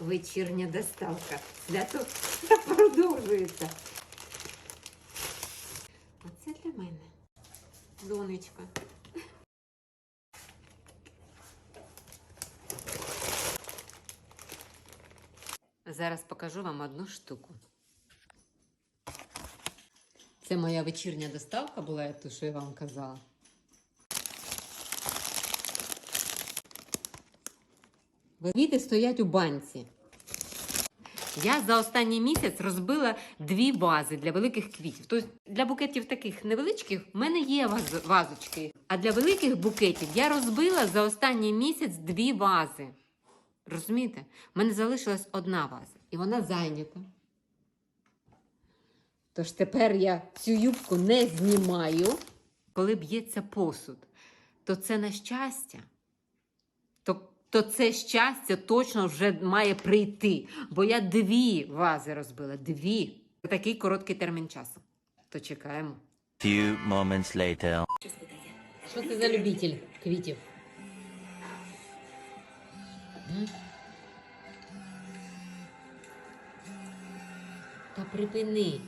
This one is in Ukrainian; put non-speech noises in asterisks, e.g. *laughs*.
вечірня доставка. Свято *laughs* продовжується. А це для мене. Донечка. Зараз покажу вам одну штуку. Це моя вечірня доставка була, я ту, що я вам казала. Квіти стоять у банці. Я за останній місяць розбила дві вази для великих квітів. Тобто для букетів таких невеличких в мене є ваз- вазочки. А для великих букетів я розбила за останній місяць дві вази. Розумієте? У мене залишилась одна ваза, і вона зайнята. Тож тепер я цю юбку не знімаю. Коли б'ється посуд, то це на щастя. То, то це щастя точно вже має прийти. Бо я дві вази розбила. Дві. За такий короткий термін часу. То чекаємо. Few moments later. Що ти за любитель квітів? Та припини.